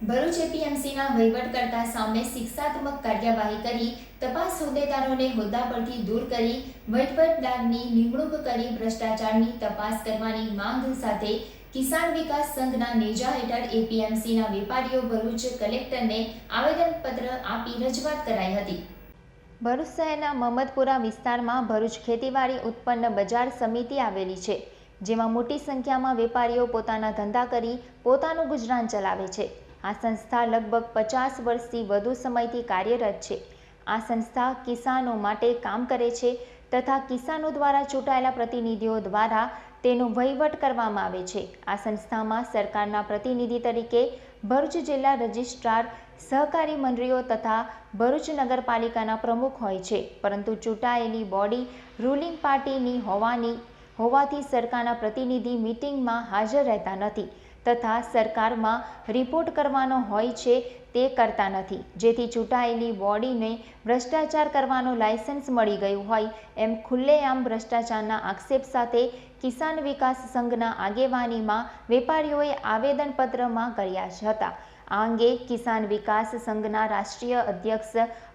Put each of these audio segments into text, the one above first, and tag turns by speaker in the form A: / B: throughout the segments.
A: ભરૂચ એપીએમસીના વહીવટકર્તા સામે શિક્ષાત્મક કાર્યવાહી કરી, તપાસ હોદ્દેદારોને હોદ્દા પરથી દૂર કરી, વહીવટદારની નિમણૂક કરી ભ્રષ્ટાચારની તપાસ કરવાની માંગ સાથે કિસાન વિકાસ સંઘના નેજા હેઠળ એપીએમસીના વેપારીઓ ભરૂચ કલેક્ટરને આવેદનપત્ર આપી રજૂઆત કરાઈ હતી. ભરૂચ શહેરના મહમ્મદપુરા વિસ્તારમાં ભરૂચ ખેતીવાડી ઉત્પન્ન બજાર સમિતિ આવેલી છે, જેમાં મોટી સંખ્યામાં વેપારીઓ પોતાના ધંધા કરી પોતાનું ગુજરાન ચલાવે છે. આ સંસ્થા લગભગ પચાસ વર્ષથી વધુ સમયથી કાર્યરત છે. આ સંસ્થા કિસાનો માટે કામ કરે છે તથા કિસાનો દ્વારા ચૂંટાયેલા પ્રતિનિધિઓ દ્વારા તેનો વહીવટ કરવામાં આવે છે. આ સંસ્થામાં સરકારના પ્રતિનિધિ તરીકે ભરૂચ જિલ્લા રજિસ્ટ્રાર, સહકારી મંડળીઓ તથા ભરૂચ નગરપાલિકાના પ્રમુખ હોય છે. પરંતુ ચૂંટાયેલી બોડી રૂલિંગ પાર્ટીની હોવાની, હોવાથી સરકારના પ્રતિનિધિ મિટિંગમાં હાજર રહેતા નથી. તથા સરકારમાં રિપોર્ટ કરવાનો હોય છે તે કરતા નથી. જેથી ચૂંટાયેલી બોડીને ભ્રષ્ટાચાર કરવાનું લાયસન્સ મળી ગયું હોય એમ ખુલ્લેઆમ ભ્રષ્ટાચારના આક્ષેપ સાથે કિસાન વિકાસ સંઘના આગેવાનીમાં વેપારીઓએ આવેદનપત્રમાં કર્યા હતા. આ અંગે કિસાન વિકાસ સંઘના રાષ્ટ્રીય અધ્યક્ષ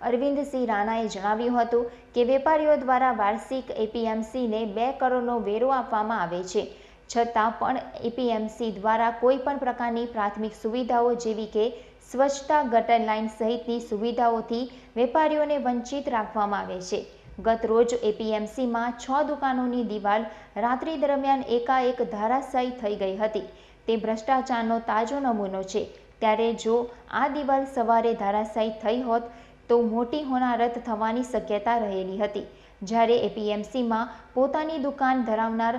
A: અરવિંદસિંહ રાણાએ જણાવ્યું હતું કે વેપારીઓ દ્વારા વાર્ષિક એપીએમસીને બે કરોડનો વેરો આપવામાં આવે છે. છતાં પણ એપીએમસી દ્વારા કોઈ પણ પ્રકારની પ્રાથમિક સુવિધાઓ જેવી કે સ્વચ્છતા ગટર લાઇન સહિતની સુવિધાઓથી વેપારીઓને વંચિત રાખવામાં આવે છે. ગત રોજ એપીએમસીમાં છ દુકાનોની દિવાલ રાત્રિ દરમિયાન એકાએક ધારાશાયી થઈ ગઈ હતી. તે ભ્રષ્ટાચારનો તાજો નમૂનો છે. ત્યારે જો આ દિવાલ સવારે ધારાશાયી થઈ હોત, તો મોટી હોનારત થવાની શક્યતા રહેલી હતી. જ્યારે એપીએમસીમાં પોતાની દુકાન ધરાવનાર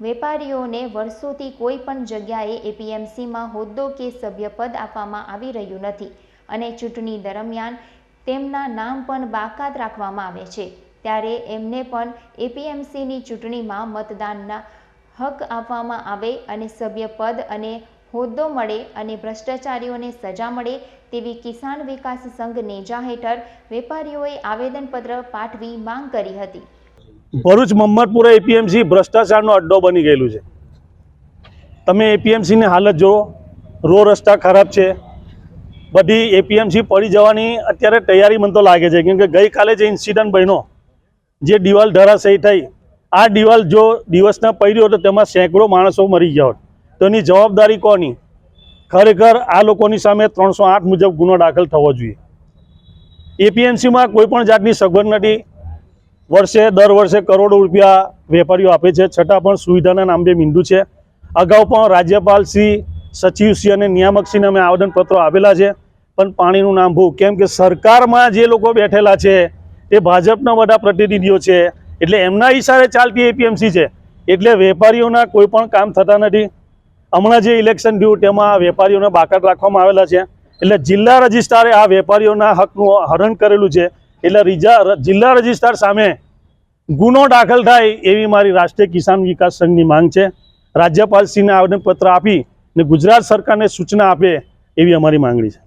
A: વેપારીઓને વર્ષોથી કોઈ પણ જગ્યાએ એપીએમસીમાં હોદ્દો કે સભ્યપદ આપવામાં આવી રહ્યું નથી અને ચૂંટણી દરમિયાન તેમના નામ પણ બાકાત રાખવામાં આવે છે. ત્યારે એમને પણ એપીએમસીની ચૂંટણીમાં મતદાનના હક આપવામાં આવે અને સભ્યપદ અને હોદ્દો મળે અને ભ્રષ્ટાચારીઓને સજા મળે તેવી કિસાન વિકાસ સંઘ નેજા હેઠળ વેપારીઓએ આવેદનપત્ર પાઠવી માંગ કરી હતી.
B: ભરૂચ મમ્મદપુરા એપીએમસી ભ્રષ્ટાચારનો અડ્ડો બની ગયેલું છે. તમે એપીએમસીની હાલત જુઓ. રો રસ્તા ખરાબ છે. બધી એપીએમસી પડી જવાની અત્યારે તૈયારી મને તો લાગે છે. કેમકે ગઈકાલે જે ઇન્સિડન્ટ બન્યો, જે દિવાલ ધરાશયી થઈ, આ દિવાલ જો દિવસના પડ્યો તો તેમાં સેંકડો માણસો મરી ગયા હોત. તો એની જવાબદારી કોની? ખરેખર આ લોકોની સામે ત્રણસો આઠ મુજબ ગુનો દાખલ થવો જોઈએ. એપીએમસીમાં કોઈ પણ જાતની સગવડ નથી. વર્ષે દર વર્ષે કરોડો રૂપિયા વેપારીઓ આપે છે. છતાં પણ સુવિધાના નામે મીંડું છે, અગાઉ પણ રાજ્યપાલ શ્રી સચિવશ્રી અને નિયામકશ્રીને અમે આવેદનપત્રો આપેલા છે. પણ પાણીનું નામ ભૂ કેમ કે સરકારમાં જે લોકો બેઠેલા છે એ ભાજપના બધા પ્રતિનિધિઓ છે. એટલે એમના ઈશારે ચાલતી એપીએમસી છે. એટલે વેપારીઓના કોઈ પણ કામ થતા નથી. હમણાં જે ઇલેક્શન થયું, તેમાં વેપારીઓને બાકાત રાખવામાં આવેલા છે. એટલે જિલ્લા રજિસ્ટ્રારે આ વેપારીઓના હકનું હરણ કરેલું છે. એટલે રીજા જિલ્લા રજિસ્ટ્રાર સામે ગુનો દાખલ થાય એવી મારી રાષ્ટ્રીય કિસાન વિકાસ સંઘની માંગ છે. રાજ્યપાલશ્રીને આવેદનપત્ર આપી ને ગુજરાત સરકારને સૂચના આપે એવી અમારી માંગણી છે.